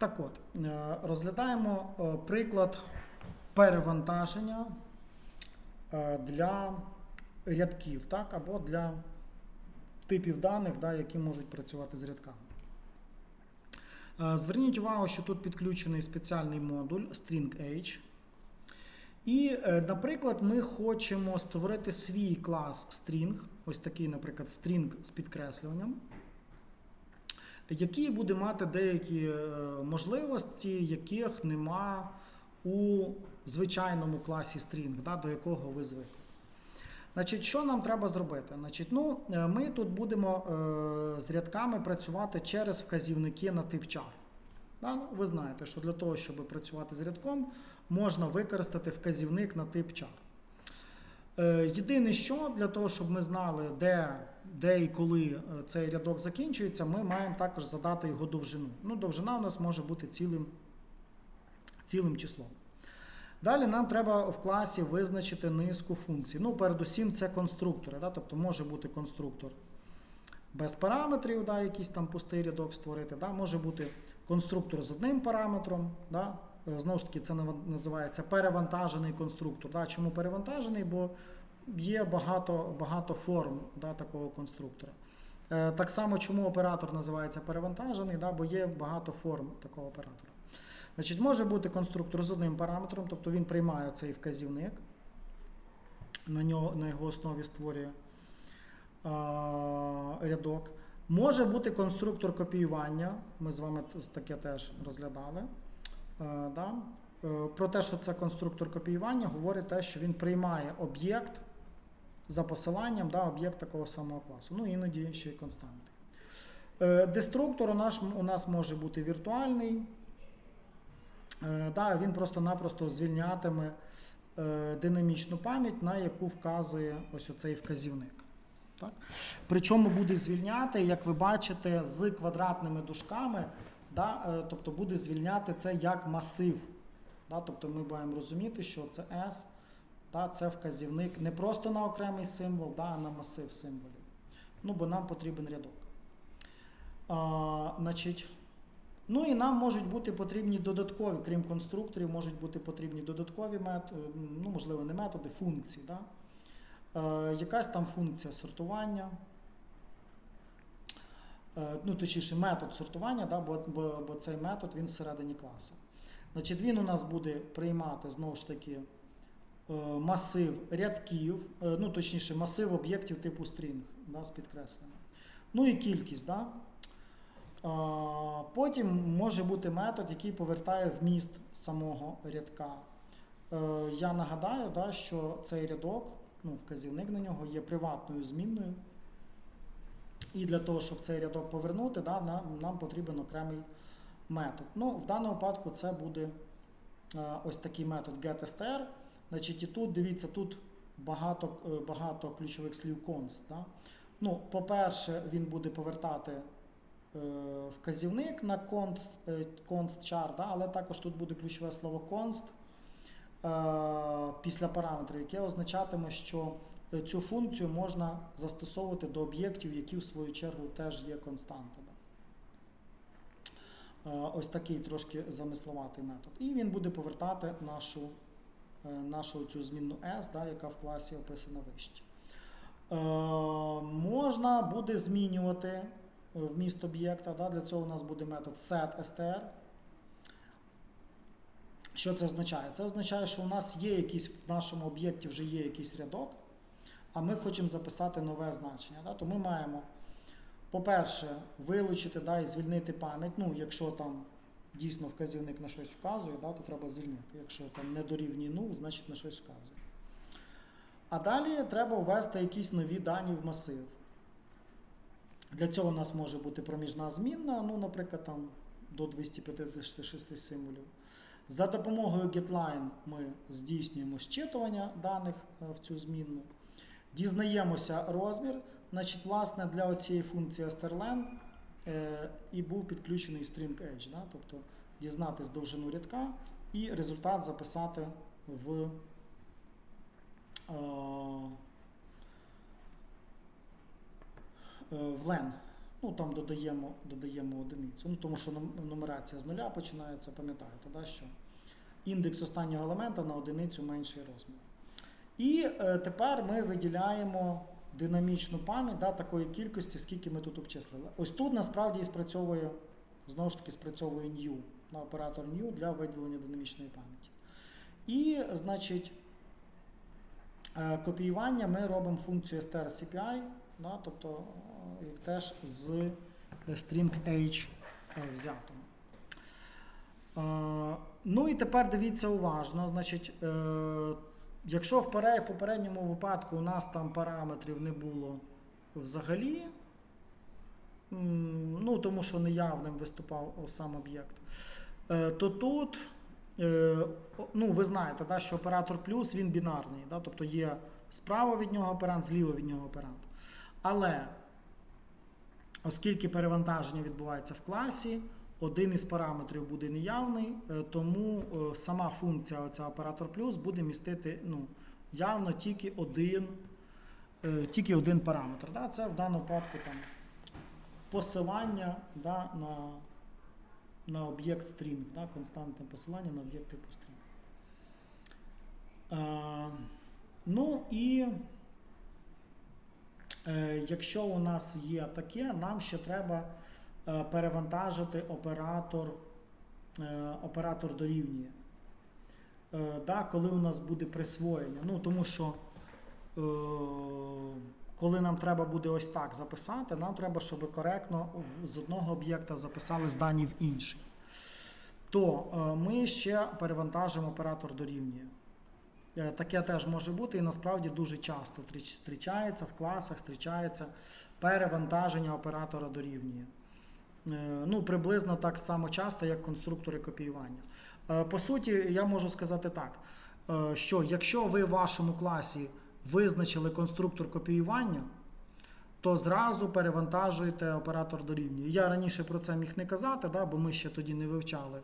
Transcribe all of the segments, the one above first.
Так от, е, розглядаємо е, приклад перевантаження е, для рядків, так, або для типів даних, да, які можуть працювати з рядками. Зверніть увагу, що тут підключений спеціальний модуль string-h. І, наприклад, ми хочемо створити свій клас string, ось такий, наприклад, string з підкреслюванням, який буде мати деякі е, можливості, яких нема у звичайному класі string, да, до якого ви звикли. Значить, що нам треба зробити? Значить, ну, е, ми тут будемо е, з рядками працювати через вказівники на тип char. Да? ну, Ви знаєте, що для того, щоб працювати з рядком, можна використати вказівник на тип char. Е, Єдине, що для того, щоб ми знали, де, де і коли е, цей рядок закінчується, ми маємо також задати його довжину. Ну, довжина у нас може бути цілим, цілим числом. Далі нам треба в класі визначити низку функцій. Ну, передусім, це конструктори. Да? Тобто може бути конструктор без параметрів, да, якийсь там пустий рядок створити. Да? Може бути конструктор з одним параметром. Да? Е, Знову ж таки, це називається перевантажений конструктор. Да? Чому перевантажений? Бо є багато, багато форм да, такого конструктора. Е, Так само, чому оператор називається перевантажений, да? бо є багато форм такого оператора. Значить, може бути конструктор з одним параметром, тобто він приймає цей вказівник, на, нього, на його основі створює а, рядок. Може бути конструктор копіювання. Ми з вами таке теж розглядали. Е, да? Е, Про те, що це конструктор копіювання, говорить те, що він приймає об'єкт за посиланням, да, об'єкт такого самого класу. Ну, іноді ще й константи. Е, Деструктор у нас, у нас може бути віртуальний. Да, він просто-напросто звільнятиме динамічну пам'ять, на яку вказує ось оцей вказівник. Так? Причому буде звільняти, як ви бачите, з квадратними дужками, да, е, тобто буде звільняти це як масив. Да? Тобто ми маємо розуміти, що це S, да, це вказівник не просто на окремий символ, да, а на масив символів. Ну, бо нам потрібен рядок. А, значить, Ну і нам можуть бути потрібні додаткові, крім конструкторів, можуть бути потрібні додаткові методи, ну, можливо, не методи, функції. Да? Е, якась там функція сортування, е, ну, точніше, метод сортування, да? бо, бо, бо цей метод він всередині класу. Значить, він у нас буде приймати знову ж таки е, масив рядків, е, ну, точніше, масив об'єктів типу string да, з підкресленням. Ну і кількість. Да? Потім може бути метод, який повертає вміст самого рядка. Е, Я нагадаю, да, що цей рядок, ну, вказівник на нього є приватною змінною. І для того, щоб цей рядок повернути, да, нам, нам потрібен окремий метод. Ну, в даному випадку це буде е, ось такий метод getStr. Значить, і тут, дивіться, тут багато, е, багато ключових слів const. Да? Ну, по-перше, він буде повертати е, вказівник на const, е, const char, да? але також тут буде ключове слово const е, після параметру, яке означатиме, що цю функцію можна застосовувати до об'єктів, які в свою чергу теж є константами. Е, Ось такий трошки замисловатий метод. І він буде повертати нашу, е, нашу цю змінну S, да, яка в класі описана вище. Е, можна буде змінювати е, вміст об'єкта. Да, для цього у нас буде метод setStr. Що це означає? Це означає, що у нас є якийсь в нашому об'єкті вже є якийсь рядок, а ми хочемо записати нове значення. Да? То ми маємо, по-перше, вилучити да, і звільнити пам'ять. Ну, якщо там дійсно вказівник на щось вказує, да, то треба звільнити. Якщо там не дорівнює 0, значить на щось вказує. А далі треба ввести якісь нові дані в масив. Для цього у нас може бути проміжна змінна, ну, наприклад, там до 256 символів. За допомогою getLine ми здійснюємо зчитування даних е, в цю змінну. Дізнаємося розмір. Значить, власне, для цієї функції strlen е, і був підключений string-h, да? тобто дізнатись довжину рядка і результат записати в, е, е, в len. Ну, там додаємо, додаємо одиницю. Ну, тому що нумерація з нуля починається, пам'ятаєте, да, що індекс останнього елемента на одиницю менший розмір. І е, тепер ми виділяємо динамічну пам'ять да, такої кількості, скільки ми тут обчислили. Ось тут насправді і спрацьовує, знову ж таки, спрацьовує new, на оператор new для виділення динамічної пам'яті. І, значить, е, копіювання ми робимо функцію strcpi, да, тобто е, теж з string h взято. Е, Ну і тепер дивіться уважно. Значить, якщо в попередньому випадку у нас там параметрів не було взагалі, ну тому що неявним виступав сам об'єкт, е, то тут, е, ну ви знаєте, да, що оператор плюс він бінарний, да, тобто є справа від нього оперант, зліва від нього оперант. Але оскільки перевантаження відбувається в класі, один із параметрів буде неявний, е, тому е, сама функція оця оператор плюс буде містити ну, явно тільки один, е, тільки один параметр. Да? Це в даному випадку там, посилання да, на, на об'єкт string, да? константне посилання на об'єкт типу. Е, ну і якщо у нас є таке, нам ще треба перевантажити оператор, е, оператор дорівнює. Е, да, коли у нас буде присвоєння. Ну, тому що е, коли нам треба буде ось так записати, нам треба, щоб коректно з одного об'єкта записали з дані в інший. То е, ми ще перевантажимо оператор дорівнює. Е, Таке теж може бути і насправді дуже часто зустрічається в класах, зустрічається перевантаження оператора дорівнює. Е, Ну, приблизно так само часто, як конструктори копіювання. Е, По суті, я можу сказати так, е, що якщо ви в вашому класі визначили конструктор копіювання, то зразу перевантажуєте оператор дорівнює. Я раніше про це міг не казати, да, бо ми ще тоді не вивчали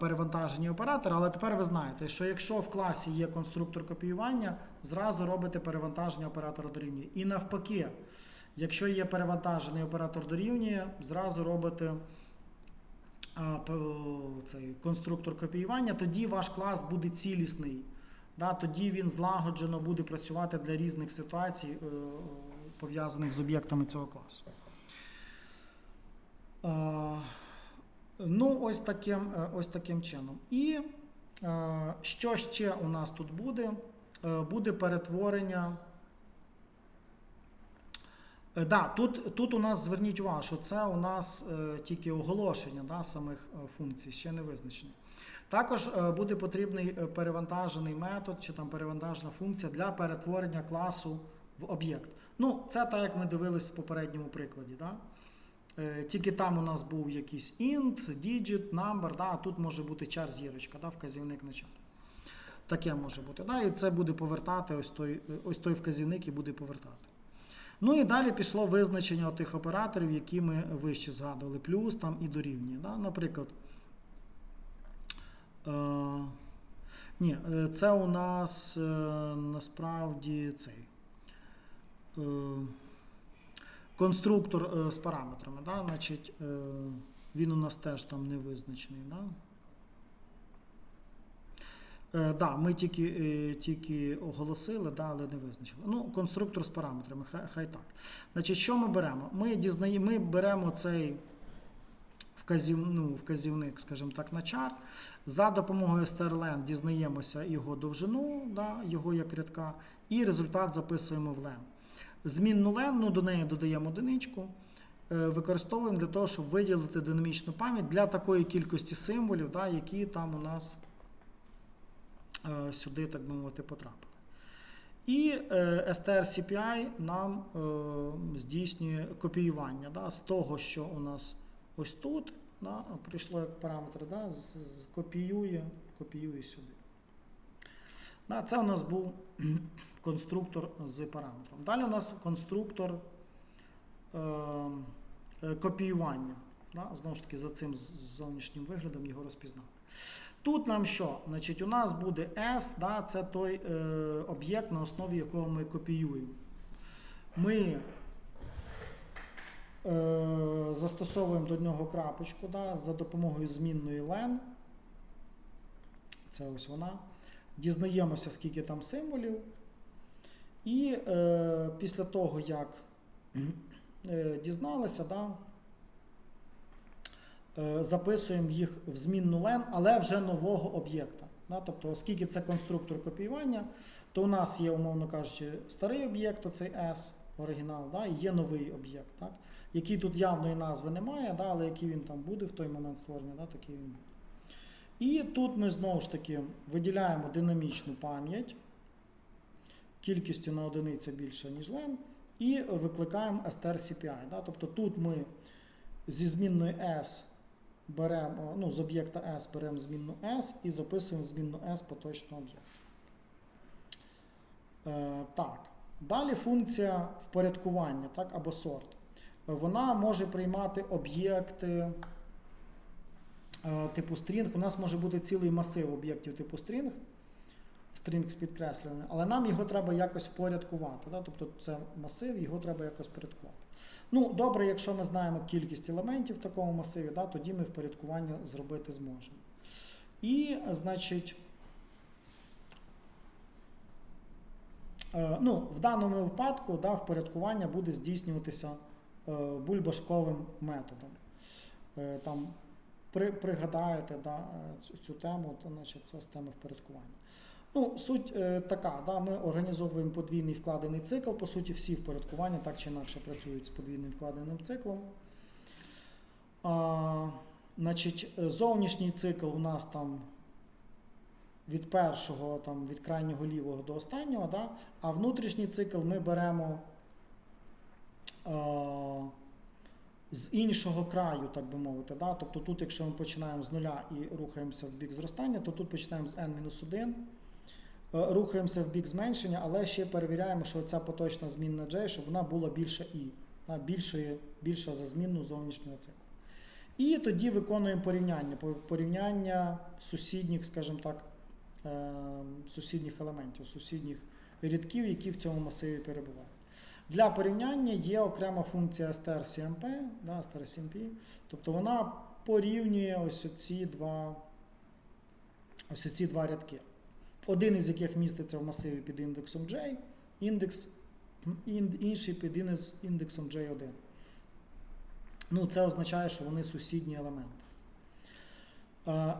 перевантаження оператора, але тепер ви знаєте, що якщо в класі є конструктор копіювання, зразу робите перевантаження оператора дорівнює. І навпаки, якщо є перевантажений оператор дорівнює, зразу робите а, цей конструктор копіювання, тоді ваш клас буде цілісний. Да, тоді він злагоджено буде працювати для різних ситуацій, е, пов'язаних з об'єктами цього класу. Е, Ну, ось таким, е, ось таким чином. І що ще у нас тут буде? Буде перетворення. Е, Да, тут, тут у нас зверніть увагу, що це у нас е, тільки оголошення да, самих е, функцій, ще не визначені. Також буде потрібний перевантажений метод чи там перевантажена функція для перетворення класу в об'єкт. Ну, це так, як ми дивились в попередньому прикладі. Да? Тільки там у нас був якийсь int, digit, number, да, а тут може бути чар зірочка, да, вказівник на чар. Таке може бути. Да, і це буде повертати ось той, ось той вказівник і буде повертати. Ну і далі пішло визначення тих операторів, які ми вище згадували, плюс там і дорівнює. Да? Наприклад, е, ні, е, це у нас е, насправді цей. Е, конструктор е, з параметрами. Да? Значить, е, він у нас теж там не визначений. Да? Е, да, ми тільки, е, тільки оголосили, да, але не визначили. Ну, конструктор з параметрами, хай, хай так. Значить, що ми беремо? Ми, дізнає, ми беремо цей вказів, ну, вказівник, скажімо так, на чар. За допомогою strlen дізнаємося його довжину, да, його як рядка, і результат записуємо в lem. Змінну len, ну, до неї додаємо одиничку. е, Використовуємо для того, щоб виділити динамічну пам'ять для такої кількості символів, да, які там у нас сюди, так би мовити, потрапили. І е, strcpi нам е, здійснює копіювання да, з того, що у нас ось тут да, прийшло як параметр, да, копіює, копіює сюди. Да, це у нас був конструктор з параметром. Далі у нас конструктор е, е, копіювання. Да, знову ж таки, за цим зовнішнім виглядом його розпізнали. Тут нам що? Значить, у нас буде S, да, це той е, об'єкт, на основі якого ми копіюємо. Ми Е, Застосовуємо до нього крапочку да, за допомогою змінної len. Це ось вона. Дізнаємося, скільки там символів. І е, після того, як е, дізналися, да, записуємо їх в змінну len, але вже нового об'єкта. Тобто, оскільки це конструктор копіювання, то у нас є, умовно кажучи, старий об'єкт, оцей S, оригінал, да? і є новий об'єкт, так? який тут явної назви немає, да? але який він там буде в той момент створення, да? такий він буде. І тут ми знову ж таки виділяємо динамічну пам'ять кількістю на одиницю більше, ніж len, і викликаємо strCPI. Да? Тобто тут ми зі змінною S беремо, ну, з об'єкта S беремо змінну S і записуємо змінну S поточного об'єкта. Е, так. Далі функція впорядкування так, або сорт. Е, Вона може приймати об'єкти е, типу string. У нас може бути цілий масив об'єктів типу string, string з підкресленням, але нам його треба якось впорядкувати. Да? Тобто це масив, його треба якось впорядкувати. Ну, добре, якщо ми знаємо кількість елементів в такому масиві, да, тоді ми впорядкування зробити зможемо. І, значить, е, ну, в даному випадку да, впорядкування буде здійснюватися е, бульбашковим методом. Е, там, при, пригадаєте да, цю, цю тему, то, значить, це система впорядкування. Ну, суть е, така, да, ми організовуємо подвійний вкладений цикл. По суті, всі впорядкування так чи інакше працюють з подвійним вкладеним циклом. А, значить, е, зовнішній цикл у нас там від першого, там, від крайнього лівого до останнього, да, а внутрішній цикл ми беремо а, з іншого краю, так би мовити. Да? Тобто тут, якщо ми починаємо з нуля і рухаємося в бік зростання, то тут починаємо з n-1. Е, Рухаємося в бік зменшення, але ще перевіряємо, що ця поточна змінна J, щоб вона була більша І, більше, більша за змінну зовнішнього циклу. І тоді виконуємо порівняння, порівняння сусідніх, скажімо так, е, сусідніх елементів, сусідніх рядків, які в цьому масиві перебувають. Для порівняння є окрема функція strcmp, да, strcmp, тобто вона порівнює ось ці два, ось ці два рядки один із яких міститься в масиві під індексом J, індекс, інший під індексом J1. Ну, це означає, що вони сусідні елементи.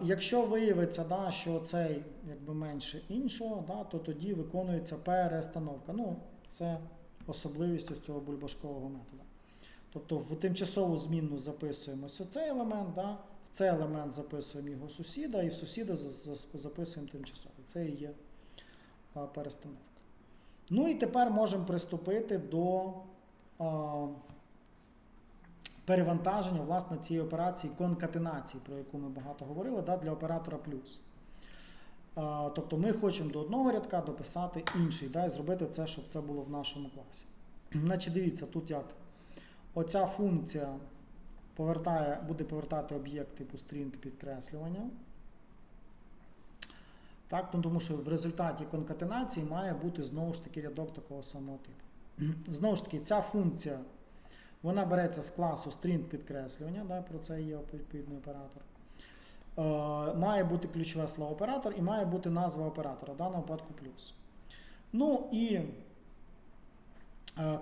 Якщо виявиться, да, що цей якби менше іншого, да, то тоді виконується перестановка. Ну, це особливість ось цього бульбашкового методу. Тобто в тимчасову змінну записуємо ось цей елемент, да, цей елемент записуємо його сусіда, і в сусіда за- за- записуємо тимчасовий. Це і є перестановка. Ну і тепер можемо приступити до перевантаження власне цієї операції конкатенації, про яку ми багато говорили, да, для оператора плюс. Тобто ми хочемо до одного рядка дописати інший, да, і зробити це, щоб це було в нашому класі. Значить, дивіться, тут як оця функція повертає, буде повертати об'єкт типу string підкреслювання. Так, ну, тому що в результаті конкатенації має бути знову ж таки рядок такого самого типу. Знову ж таки, ця функція вона береться з класу string підкреслювання, да, про це є відповідний оператор. Е, має бути ключове слово оператор і має бути назва оператора, в даному випадку плюс. Ну і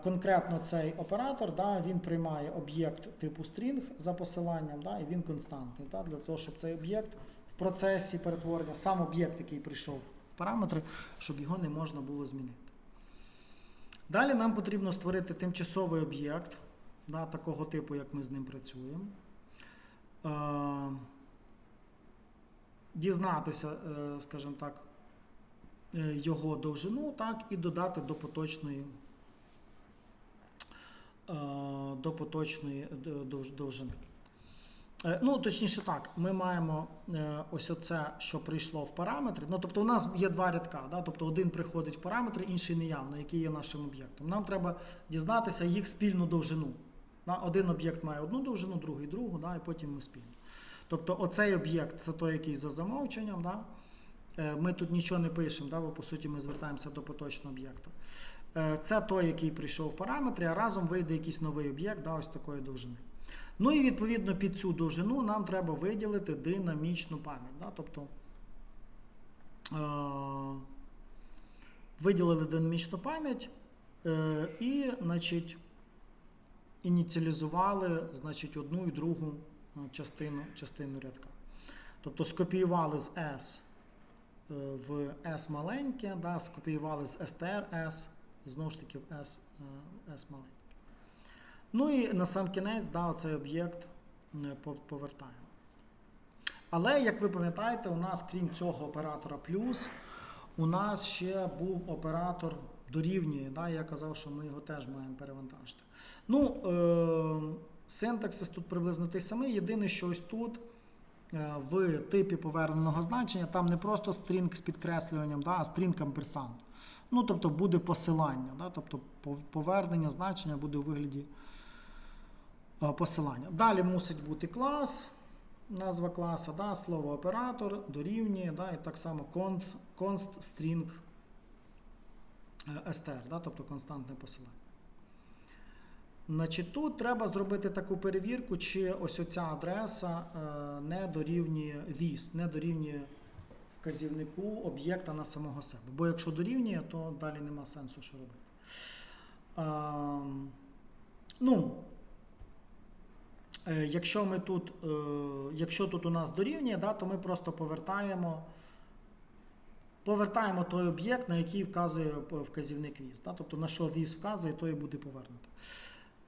конкретно цей оператор, да, він приймає об'єкт типу string за посиланням, да, і він константний, да, для того, щоб цей об'єкт в процесі перетворення, сам об'єкт, який прийшов в параметри, щоб його не можна було змінити. Далі нам потрібно створити тимчасовий об'єкт да, такого типу, як ми з ним працюємо. Е, дізнатися, е, скажімо так, е, його довжину, так, і додати до поточної, е, до поточної е, довжини. Е, Ну, точніше так, ми маємо е, ось оце, що прийшло в параметри. Ну, тобто у нас є два рядка, да? тобто один приходить в параметри, інший неявно, який є нашим об'єктом. Нам треба дізнатися їх спільну довжину. Один об'єкт має одну довжину, другий другу, да? і потім ми спільну. Тобто оцей об'єкт це той, який за замовченням. Да? Е, Ми тут нічого не пишемо, да? бо по суті ми звертаємося до поточного об'єкта. Е, Це той, який прийшов в параметри, а разом вийде якийсь новий об'єкт да, ось такої довжини. Ну і відповідно під цю довжину нам треба виділити динамічну пам'ять. Да? Тобто е, виділили динамічну пам'ять е, і, значить, ініціалізували значить, одну і другу е, частину, частину рядка. Тобто скопіювали з S е, в S маленьке, да, скопіювали з STR S, знову ж таки в S, е, S маленьке. Ну і на сам кінець да, цей об'єкт повертаємо. Але, як ви пам'ятаєте, у нас, крім цього оператора плюс, у нас ще був оператор дорівнює. Да? Я казав, що ми його теж маємо перевантажити. Ну, е- синтаксис тут приблизно той самий. Єдине, що ось тут е, в типі поверненого значення там не просто стрінг з підкреслюванням, да, а стрінг амперсант. Ну, тобто буде посилання. Да? Тобто повернення значення буде у вигляді е, посилання. Далі мусить бути клас, назва класа, да, слово оператор, дорівнює, да, і так само const, const string str, да, тобто константне посилання. Значить, тут треба зробити таку перевірку, чи ось оця адреса е, не дорівнює this, не дорівнює вказівнику об'єкта на самого себе. Бо якщо дорівнює, то далі нема сенсу що робити. Ем, ну, Е, Якщо ми тут, е, якщо тут у нас дорівнює, да, то ми просто повертаємо, повертаємо той об'єкт, на який вказує вказівник віз. Да, тобто на що віз вказує, то і буде повернуто.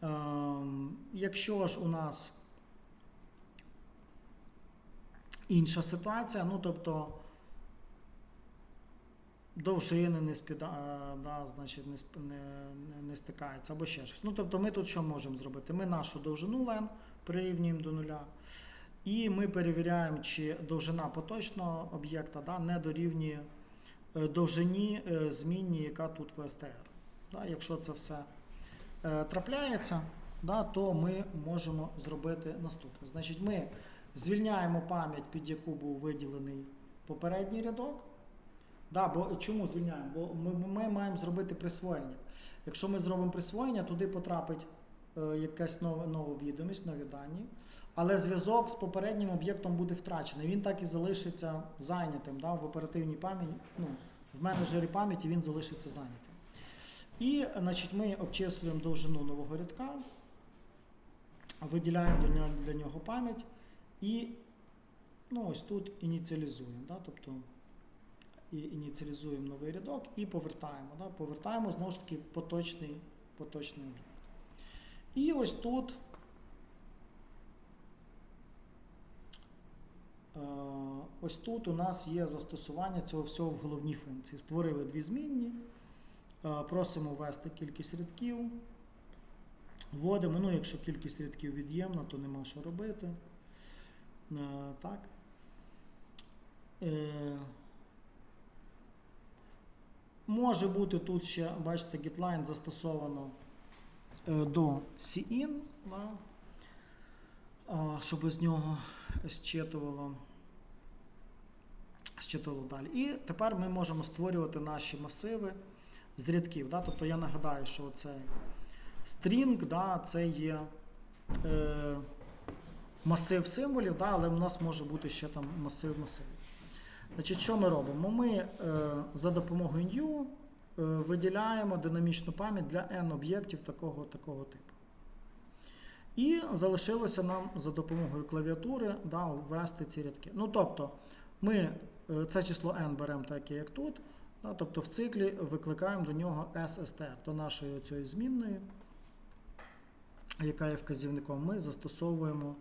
Ем, якщо ж у нас інша ситуація, ну тобто довжини не, спіда, е, да, значить, не, сп- не, не, стикаються або ще щось. Ну, тобто ми тут що можемо зробити? Ми нашу довжину len прирівнюємо до нуля. І ми перевіряємо, чи довжина поточного об'єкта да, не дорівнює е, довжині е, змінній, яка тут в STR. Да, якщо це все трапляється, да, то ми можемо зробити наступне. Значить, ми звільняємо пам'ять, під яку був виділений попередній рядок. Да, бо чому звільняємо? Бо ми, ми маємо зробити присвоєння. Якщо ми зробимо присвоєння, туди потрапить е, якась нова, нова відомість, нові дані. Але зв'язок з попереднім об'єктом буде втрачений. Він так і залишиться зайнятим. Да, в оперативній пам'яті, ну, в менеджері пам'яті він залишиться зайнятим. І значить, ми обчислюємо довжину нового рядка, виділяємо для нього, для нього пам'ять і ну, ось тут ініціалізуємо. Да, тобто, і ініціалізуємо новий рядок і повертаємо. Да? Повертаємо знову ж таки поточний, поточний об'єкт. І ось тут е, ось тут у нас є застосування цього всього в головній функції. Створили дві змінні, е, просимо ввести кількість рядків. Вводимо, ну, якщо кількість рядків від'ємна, то нема що робити. Е, Так. Може бути тут ще, бачите, GitLine застосовано е, до CIN, щоб з нього зчитувало, зчитувало далі. І тепер ми можемо створювати наші масиви з рядків. Да? Тобто я нагадаю, що цей string да, це є е, масив символів, да, але в нас може бути ще там масив масивів. Значить, що ми робимо? Ми е, за допомогою new е, виділяємо динамічну пам'ять для n об'єктів такого, такого типу. І залишилося нам за допомогою клавіатури да, ввести ці рядки. Ну, тобто, ми е, це число n беремо таке, як тут. Да, тобто в циклі викликаємо до нього SSTR, до нашої цієї змінної, яка є вказівником, ми застосовуємо.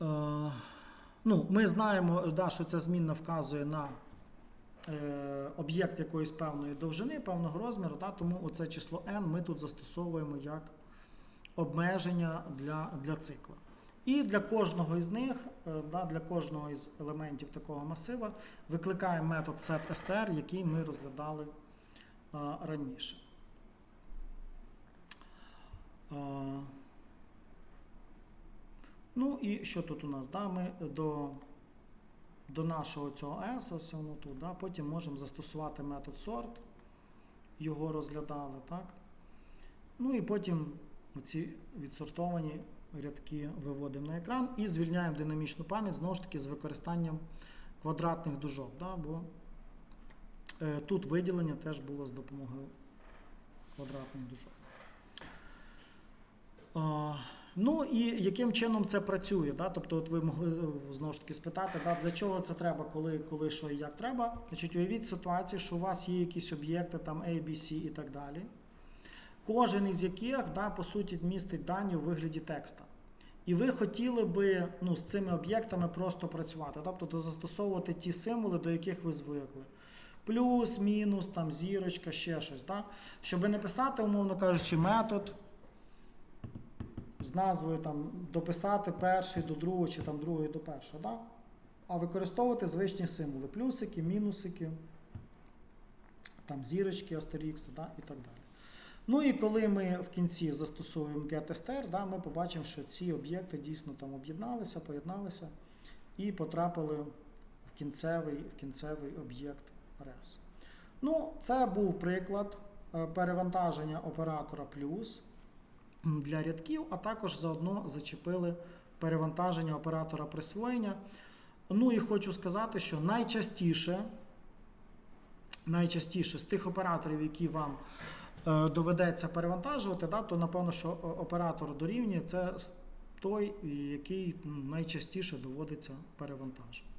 Е, Ну, Ми знаємо, да, що ця змінна вказує на е, об'єкт якоїсь певної довжини, певного розміру, да, тому оце число n ми тут застосовуємо як обмеження для, для цикла. І для кожного із них, е, да, для кожного із елементів такого масива викликаємо метод setStr, який ми розглядали е, раніше. Ну і що тут у нас? Да, Ми до, до нашого цього S, ось воно тут, да, потім можемо застосувати метод sort його розглядали, так? Ну і потім оці відсортовані рядки виводимо на екран і звільняємо динамічну пам'ять знову ж таки з використанням квадратних дужок. Да? Бо е, тут виділення теж було з допомогою квадратних дужок. А, Ну і яким чином це працює? Да? Тобто, от ви могли е, знову ж таки спитати, да, для чого це треба, коли, коли що і як треба. Значить, уявіть ситуацію, що у вас є якісь об'єкти, там A, B, C і так далі. Кожен із яких, да, по суті, містить дані у вигляді текста. І ви хотіли би ну, з цими об'єктами просто працювати, тобто застосовувати ті символи, до яких ви звикли. Плюс, мінус, там, зірочка, ще щось. Да? Щоб не писати, умовно кажучи, метод з назвою там, дописати перший до другого чи там другий до першого. Да? А використовувати звичні символи: плюсики, мінусики, там, зірочки, астерікси да? і так далі. Ну і коли ми в кінці застосовуємо getStr, да, ми побачимо, що ці об'єкти дійсно там об'єдналися, поєдналися і потрапили в кінцевий, в кінцевий об'єкт res. Ну, це був приклад е, перевантаження оператора плюс для рядків, а також заодно зачепили перевантаження оператора присвоєння. Ну і хочу сказати, що найчастіше, найчастіше з тих операторів, які вам е, доведеться перевантажувати, да, то напевно, що оператор дорівнює це той, який найчастіше доводиться перевантажувати.